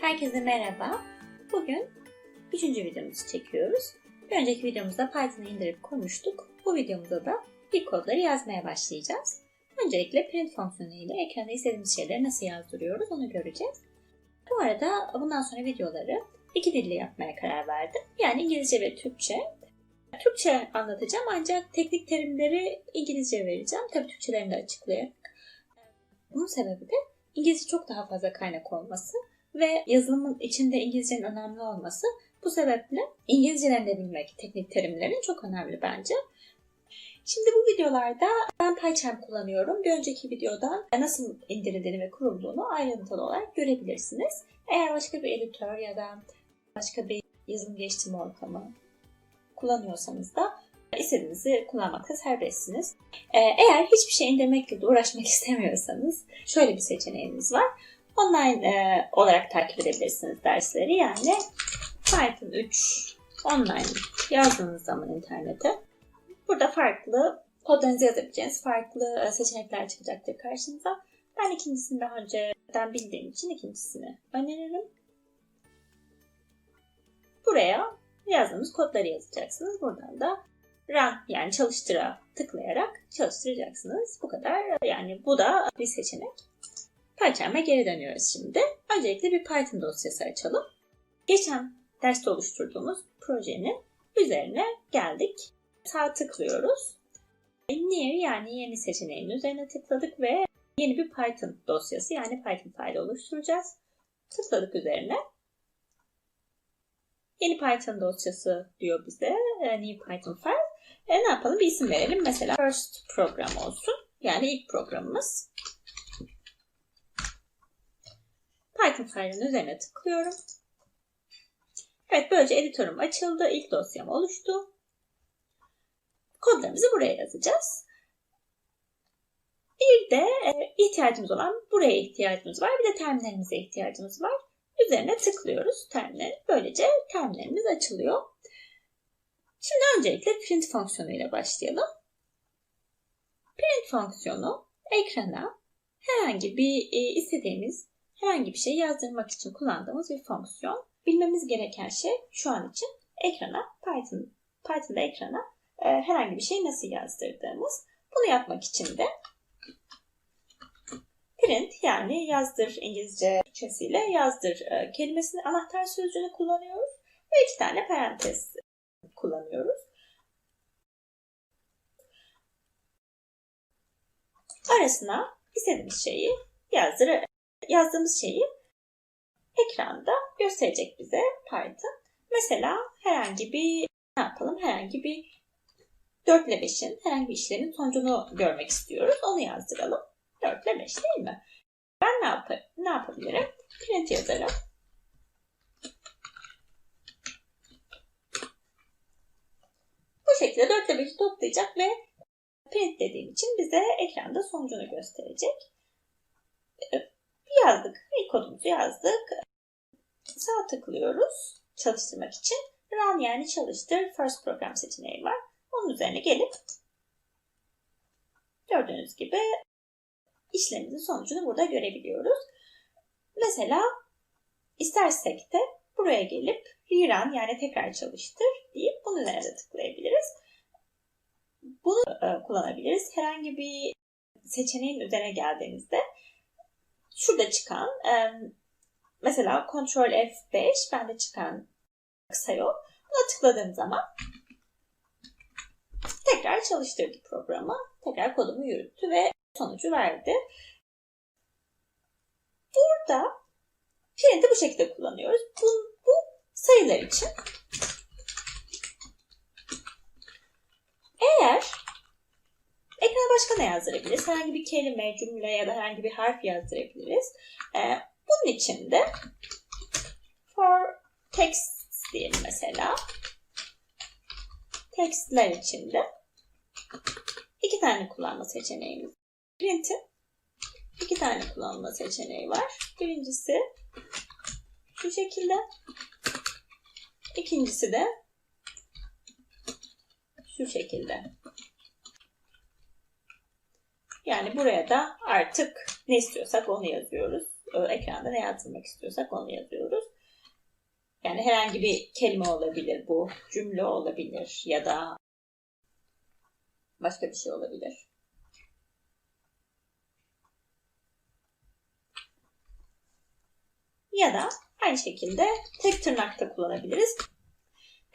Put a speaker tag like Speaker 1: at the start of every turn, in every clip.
Speaker 1: Herkese merhaba. Bugün üçüncü videomuzu çekiyoruz. Bir önceki videomuzda Python'ı indirip konuştuk. Bu videomuzda da ilk kodları yazmaya başlayacağız. Öncelikle print fonksiyonu ile ekranda istediğimiz şeyleri nasıl yazdırıyoruz onu göreceğiz. Bu arada bundan sonra videoları iki dilli yapmaya karar verdim. Yani İngilizce ve Türkçe. Türkçe anlatacağım ancak teknik terimleri İngilizce vereceğim. Tabii Türkçelerini de açıklayarak. Bunun sebebi de İngilizce çok daha fazla kaynak olması ve yazılımın içinde İngilizcenin önemli olması. Bu sebeple İngilizceden de bilmek teknik terimlerin çok önemli bence. Şimdi bu videolarda ben PyCharm kullanıyorum. Bir önceki videodan nasıl indirildiğini ve kurulduğunu ayrıntılı olarak görebilirsiniz. Eğer başka bir editör ya da başka bir yazılım geliştirme ortamı kullanıyorsanız da istediğinizi kullanmakta serbestsiniz. Ee, Eğer hiçbir şey indirmekle uğraşmak istemiyorsanız şöyle bir seçeneğiniz var. Online e, olarak takip edebilirsiniz dersleri. Yani Python 3 online yazdığınız zaman internete burada farklı kodlarınızı yazabileceğiniz farklı e, seçenekler çıkacaktır karşınıza. Ben ikincisini daha önceden bildiğim için ikincisini öneririm. Buraya yazdığımız kodları yazacaksınız. Buradan da run yani çalıştıra tıklayarak çalıştıracaksınız. Bu kadar. Yani bu da bir seçenek. PyCharm'a geri dönüyoruz şimdi. Öncelikle bir Python dosyası açalım. Geçen derste oluşturduğumuz projenin üzerine geldik. Sağ tıklıyoruz. Near yani yeni seçeneğin üzerine tıkladık ve yeni bir Python dosyası yani Python file oluşturacağız. Tıkladık üzerine. Yeni Python dosyası diyor bize. e, New Python file. E, ne yapalım? Bir isim verelim. Mesela first program olsun. Yani ilk programımız. Python file'in üzerine tıklıyorum. Evet böylece editörüm açıldı. İlk dosyam oluştu. Kodlarımızı buraya yazacağız. Bir de e, ihtiyacımız olan buraya ihtiyacımız var. Bir de terminalimize ihtiyacımız var. Üzerine tıklıyoruz terminal. Böylece terminalimiz açılıyor. Şimdi öncelikle print fonksiyonu ile başlayalım. Print fonksiyonu ekrana herhangi bir e, istediğimiz herhangi bir şey yazdırmak için kullandığımız bir fonksiyon. Bilmemiz gereken şey şu an için ekrana Python Python'da ekrana e, herhangi bir şey nasıl yazdırdığımız. Bunu yapmak için de print yani yazdır İngilizce Türkçesiyle yazdır e, kelimesini anahtar sözcüğünü kullanıyoruz ve iki tane parantez kullanıyoruz. Arasına istediğimiz şeyi yazdır yazdığımız şeyi ekranda gösterecek bize Python. Mesela herhangi bir ne yapalım? Herhangi bir 4 ile 5'in herhangi bir işlemin sonucunu görmek istiyoruz. Onu yazdıralım. 4 ile 5 değil mi? Ben ne, yap ne yapabilirim? Print yazarım. Bu şekilde 4 ile 5'i toplayacak ve print dediğim için bize ekranda sonucunu gösterecek. Yazdık. İlk kodumuzu yazdık. Sağ tıklıyoruz çalıştırmak için. Run yani çalıştır. First program seçeneği var. Onun üzerine gelip gördüğünüz gibi işlemimizin sonucunu burada görebiliyoruz. Mesela istersek de buraya gelip rerun yani tekrar çalıştır deyip bunun üzerine de tıklayabiliriz. Bunu e, kullanabiliriz. Herhangi bir seçeneğin üzerine geldiğinizde şurada çıkan mesela Ctrl F5 bende çıkan kısa yol. Buna tıkladığım zaman tekrar çalıştırdı programı. Tekrar kodumu yürüttü ve sonucu verdi. Burada print'i bu şekilde kullanıyoruz. Bu, bu sayılar için. Eğer ekrana başka ne yazdırabiliriz? Herhangi bir kelime, cümle ya da herhangi bir harf yazdırabiliriz. Ee, bunun için de for text diyelim mesela. Textler için de iki tane kullanma seçeneğimiz. Print'in iki tane kullanma seçeneği var. Birincisi şu şekilde. İkincisi de şu şekilde. Yani buraya da artık ne istiyorsak onu yazıyoruz. e, ekranda ne yazdırmak istiyorsak onu yazıyoruz. Yani herhangi bir kelime olabilir bu, cümle olabilir ya da başka bir şey olabilir. Ya da aynı şekilde tek tırnakta kullanabiliriz.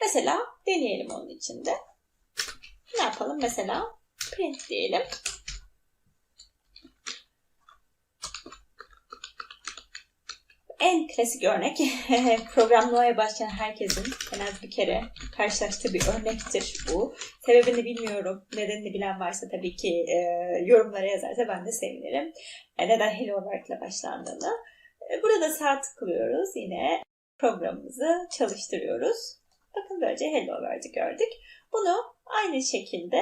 Speaker 1: Mesela deneyelim onun içinde. Ne yapalım? Mesela print diyelim. En klasik örnek programlamaya başlayan herkesin en az bir kere karşılaştığı bir örnektir bu. Sebebini bilmiyorum. Nedenini bilen varsa tabii ki e, yorumlara yazarsa ben de sevinirim. E, neden Hello World ile başlandığını. E, burada sağ tıklıyoruz. Yine programımızı çalıştırıyoruz. Bakın böylece Hello World'ı gördük. Bunu aynı şekilde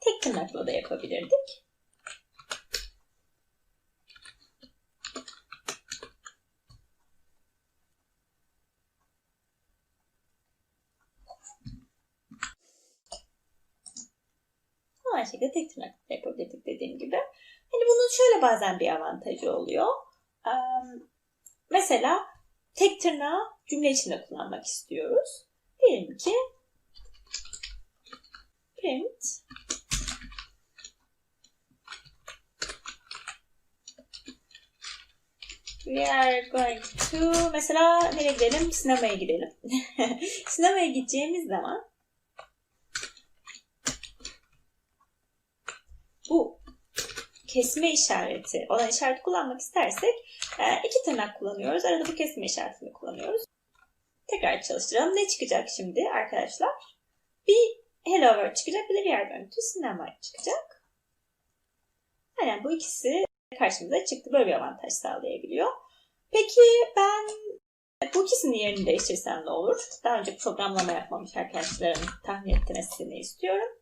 Speaker 1: tek tırnakla da yapabilirdik. Aynı şekilde tek tırnakla yapabilirdik dediğim gibi. Hani bunun şöyle bazen bir avantajı oluyor. Mesela tek tırnağı cümle içinde kullanmak istiyoruz. Diyelim ki print We are going to mesela nereye gidelim? Sinemaya gidelim. Sinemaya gideceğimiz zaman bu kesme işareti olan işareti kullanmak istersek e, iki tırnak kullanıyoruz. Arada bu kesme işaretini kullanıyoruz. Tekrar çalıştıralım. Ne çıkacak şimdi arkadaşlar? Bir Hello World çıkacak bir de going to cinema çıkacak. Aynen bu ikisi karşımıza çıktı. Böyle bir avantaj sağlayabiliyor. Peki ben bu ikisinin yerini değiştirsem ne olur? Daha önce programlama yapmamış arkadaşların tahmin etmesini istiyorum.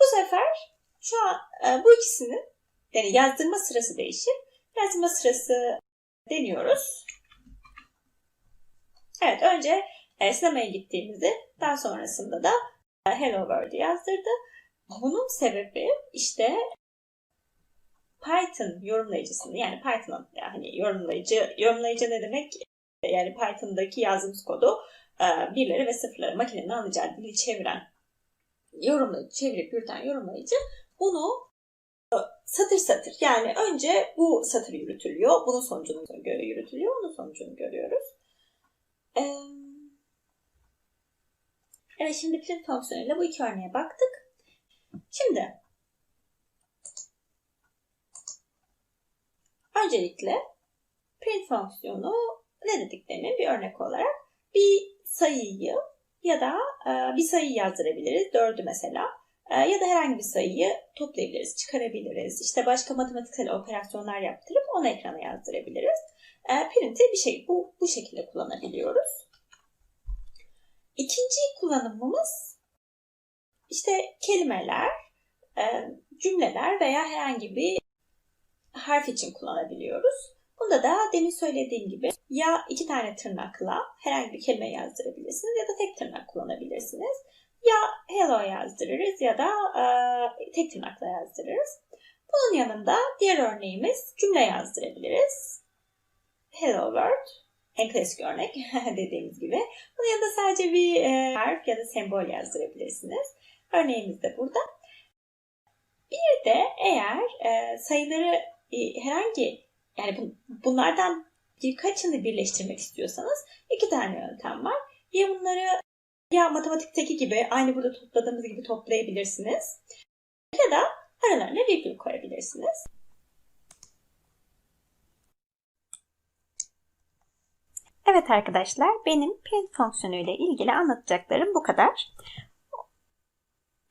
Speaker 1: Bu sefer şu an e, bu ikisinin yani yazdırma sırası değişir. Yazdırma sırası deniyoruz. Evet önce e, sinemaya gittiğimizde daha sonrasında da e, Hello World'ü yazdırdı. Bunun sebebi işte Python yorumlayıcısını yani Python'ın yani yorumlayıcı yorumlayıcı ne demek? Yani Python'daki yazdığımız kodu e, birleri ve sıfırları makinenin anlayacağı dili çeviren yorumlayıcı, çevirip yürüten yorumlayıcı bunu satır satır yani önce bu satır yürütülüyor. Bunun sonucunu göre yürütülüyor. Onun sonucunu görüyoruz. Evet şimdi print fonksiyonuyla bu iki örneğe baktık. Şimdi öncelikle print fonksiyonu ne dedik demin bir örnek olarak bir sayıyı ya da bir sayı yazdırabiliriz. Dördü mesela ee, ya da herhangi bir sayıyı toplayabiliriz, çıkarabiliriz. İşte başka matematiksel operasyonlar yaptırıp onu ekrana yazdırabiliriz. Ee, print'i bir şey bu, bu şekilde kullanabiliyoruz. İkinci kullanımımız işte kelimeler, e, cümleler veya herhangi bir harf için kullanabiliyoruz. Bunda da demin söylediğim gibi ya iki tane tırnakla herhangi bir kelime yazdırabilirsiniz ya da tek tırnak kullanabilirsiniz ya hello yazdırırız ya da e, tek tırnakla yazdırırız. Bunun yanında diğer örneğimiz cümle yazdırabiliriz. Hello world. En klasik örnek dediğimiz gibi. Bunun yanında sadece bir e, harf ya da sembol yazdırabilirsiniz. Örneğimiz de burada. Bir de eğer e, sayıları e, herhangi yani bu, bunlardan birkaçını birleştirmek istiyorsanız iki tane yöntem var. Ya bunları ya matematikteki gibi aynı burada topladığımız gibi toplayabilirsiniz. Ya da aralarına virgül koyabilirsiniz. Evet arkadaşlar benim print fonksiyonu ile ilgili anlatacaklarım bu kadar.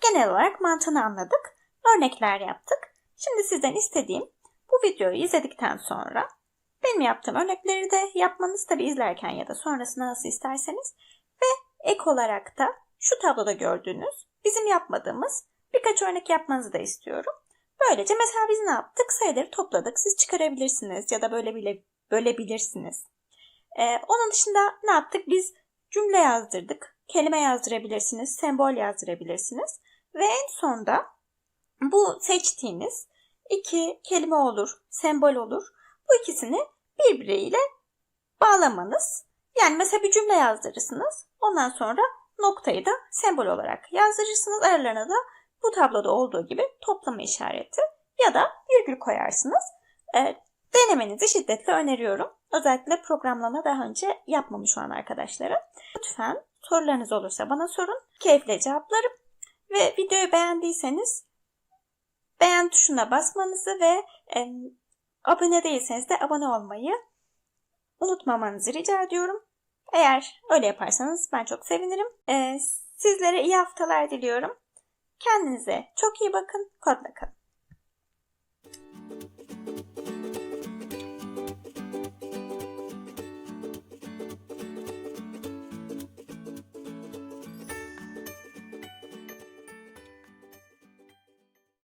Speaker 1: Genel olarak mantığını anladık. Örnekler yaptık. Şimdi sizden istediğim bu videoyu izledikten sonra benim yaptığım örnekleri de yapmanız tabi izlerken ya da sonrasında nasıl isterseniz Ek olarak da şu tabloda gördüğünüz bizim yapmadığımız birkaç örnek yapmanızı da istiyorum. Böylece mesela biz ne yaptık? Sayıları topladık. Siz çıkarabilirsiniz ya da böyle bile bölebilirsiniz. Ee, onun dışında ne yaptık? Biz cümle yazdırdık. Kelime yazdırabilirsiniz, sembol yazdırabilirsiniz. Ve en sonda bu seçtiğiniz
Speaker 2: iki kelime olur, sembol olur. Bu ikisini birbiriyle bağlamanız. Yani mesela bir cümle yazdırırsınız. Ondan sonra noktayı da sembol olarak yazdırırsınız. Aralarına da bu tabloda olduğu gibi toplama işareti ya da virgül koyarsınız. Ee, denemenizi şiddetle öneriyorum. Özellikle programlama daha önce yapmamış olan arkadaşlara. Lütfen sorularınız olursa bana sorun. Keyifle cevaplarım. Ve videoyu beğendiyseniz beğen tuşuna basmanızı ve e, abone değilseniz de abone olmayı unutmamanızı rica ediyorum. Eğer öyle yaparsanız ben çok sevinirim. E, sizlere iyi haftalar diliyorum. Kendinize çok iyi bakın. Kodla kalın.